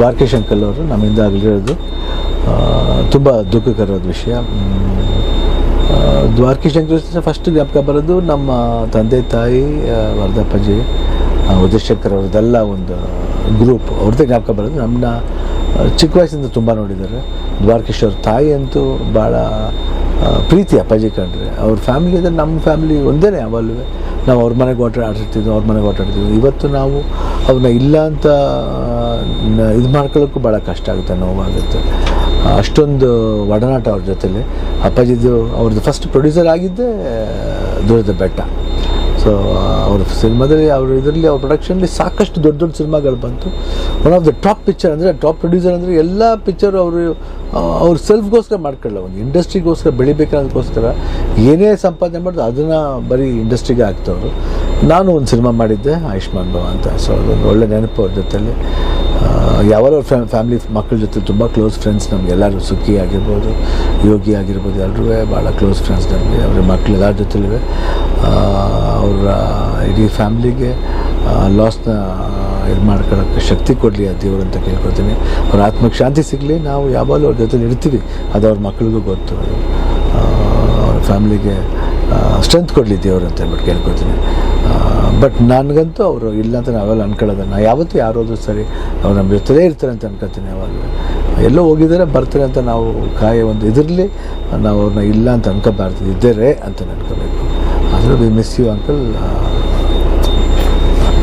Dwarakish uncle ಅವರು ನಮ್ಮಿಂದ ಆಗಲಿರೋದು ತುಂಬ ದುಃಖಕರವಾದ ವಿಷಯ. ದ್ವಾರಕೀಶ್ ಅಂಕಲ್ ಫಸ್ಟ್ ಜ್ಞಾಪಕ ಬರೋದು ನಮ್ಮ ತಂದೆ, ತಾಯಿ ವರದಪ್ಪಜಿ ಉದಯಶಂಕರ್ ಅವ್ರದ್ದೆಲ್ಲ ಒಂದು ಗ್ರೂಪ್ ಅವ್ರದ್ದೇ ಜ್ಞಾಪಕ ಬರೋದು. ನಮ್ಮನ್ನ ಚಿಕ್ಕ ವಯಸ್ಸಿಂದ ತುಂಬ ನೋಡಿದ್ದಾರೆ. ದ್ವಾರಕೀಶ್ ಅವ್ರ ತಾಯಿ ಅಂತೂ ಭಾಳ ಪ್ರೀತಿ ಅಪ್ಪಾಜಿ ಕಂಡ್ರೆ. ಅವ್ರ ಫ್ಯಾಮಿಲಿ ಅಂದರೆ ನಮ್ಮ ಫ್ಯಾಮಿಲಿ ಒಂದೇ ಯಾವಾಗಲೂ. ನಾವು ಅವ್ರ ಮನೆಗೆ ಓಟ ಆಡಿರ್ತಿದ್ವಿ ಅವ್ರ ಮನೆಗೆ ಓಟಾಡ್ತಿದ್ವಿ ಇವತ್ತು ನಾವು ಅವನ್ನ ಇಲ್ಲ ಅಂತ ಇದು ಮಾಡ್ಕೊಳ್ಳೋಕ್ಕೂ ಭಾಳ ಕಷ್ಟ ಆಗುತ್ತೆ, ನೋವಾಗುತ್ತೆ. ಅಷ್ಟೊಂದು ಒಡನಾಟ ಅವ್ರ ಜೊತೆಲಿ. ಅಪ್ಪಾಜಿದು ಅವ್ರದ್ದು ಫಸ್ಟ್ ಪ್ರೊಡ್ಯೂಸರ್ ಆಗಿದ್ದೇ ದೂರದ ಬೆಟ್ಟ ಸೊ ಅವ್ರ ಸಿನಿಮಾದಲ್ಲಿ ಅವ್ರ ಇದರಲ್ಲಿ ಅವ್ರ ಪ್ರೊಡಕ್ಷನ್ಲಿ ಸಾಕಷ್ಟು ದೊಡ್ಡ ದೊಡ್ಡ ಸಿನಿಮಾಗಳು ಬಂತು. One of the top picture ಅಂದರೆ ಟಾಪ್ ಪ್ರೊಡ್ಯೂಸರ್ ಅಂದರೆ ಎಲ್ಲ ಪಿಕ್ಚರು ಅವರು, ಅವ್ರ ಸೆಲ್ಫ್ಗೋಸ್ಕರ ಮಾಡ್ಕೊಳ್ಳ ಒಂದು ಇಂಡಸ್ಟ್ರಿಗೋಸ್ಕರ ಬೆಳಿಬೇಕನ್ನೋದಕ್ಕೋಸ್ಕರ ಏನೇ ಸಂಪಾದನೆ ಮಾಡಿದ್ರು ಅದನ್ನು ಬರೀ ಇಂಡಸ್ಟ್ರಿಗೆ ಹಾಕ್ತವ್ರು. ನಾನು ಒಂದು ಸಿನಿಮಾ ಮಾಡಿದ್ದೆ, ಆಯುಷ್ಮಾನ್ ಭವ ಅಂತ. ಸೊ ಅದೊಂದು ಒಳ್ಳೆ ನೆನಪು ಅವ್ರ ಜೊತೆಲಿ. ಯಾವಾರ ಅವ್ರ ಫ್ಯಾ ಫ್ಯಾಮಿಲಿ, ಮಕ್ಕಳ ಜೊತೆ ತುಂಬ ಕ್ಲೋಸ್ ಫ್ರೆಂಡ್ಸ್ ನಮಗೆಲ್ಲರೂ ಸುಖಿ ಆಗಿರ್ಬೋದು, ಯೋಗಿ ಆಗಿರ್ಬೋದು ಎಲ್ಲರೂ ಭಾಳ ಕ್ಲೋಸ್ ಫ್ರೆಂಡ್ಸ್ ನಮಗೆ. ಅವ್ರ ಮಕ್ಕಳು ಎಲ್ಲರ ಜೊತೆಲಿವೆ. ಅವರ ಇಡೀ ಫ್ಯಾಮ್ಲಿಗೆ ಲಾಸ್ನ ಇದು ಮಾಡ್ಕೊಳ್ಳೋಕ್ಕೆ ಶಕ್ತಿ ಕೊಡಲಿ ಆ ದೇವರು ಅಂತ ಕೇಳ್ಕೊಳ್ತೀನಿ. ಅವ್ರ ಆತ್ಮಕ್ಕೆ ಶಾಂತಿ ಸಿಗಲಿ. ನಾವು ಯಾವಾಗಲೂ ಅವ್ರ ಜೊತೆಲಿ ಇರ್ತೀವಿ. ಅದು ಅವ್ರ ಮಕ್ಕಳಿಗೂ ಗೊತ್ತು. ಅವ್ರ ಫ್ಯಾಮ್ಲಿಗೆ ಸ್ಟ್ರೆಂತ್ ಕೊಡಲಿ ದೇವರು ಅಂತ ಹೇಳ್ಬಿಟ್ಟು ಕೇಳ್ಕೊತೀನಿ ಬಟ್ ನನಗಂತೂ ಅವರು ಇಲ್ಲ ಅಂತ ನಾವೆಲ್ಲ ಅನ್ಕೊಳ್ಳೋದು ನಾ ಯಾವತ್ತೂ ಯಾರಾದರೂ ಸರಿ ಅವ್ರು ನಮ್ಮ ಜೊತೆಲೇ ಇರ್ತಾರೆ ಅಂತ ಅನ್ಕೋತೀನಿ ಯಾವಾಗಲೂ. ಎಲ್ಲೋ ಹೋಗಿದ್ದಾರೆ, ಬರ್ತಾರೆ ಅಂತ ನಾವು ಕಾಯ ಒಂದು ಇದರಲ್ಲಿ ನಾವು ಅವ್ರನ್ನ ಇಲ್ಲ ಅಂತ ಅನ್ಕೋಬಾರ್ದು. ಇದ್ದಾರೆ ಅಂತ ಅನ್ಕೋಬೇಕು ಆದರೂ ವಿ ಮಿಸ್ ಯು ಅಂಕಲ್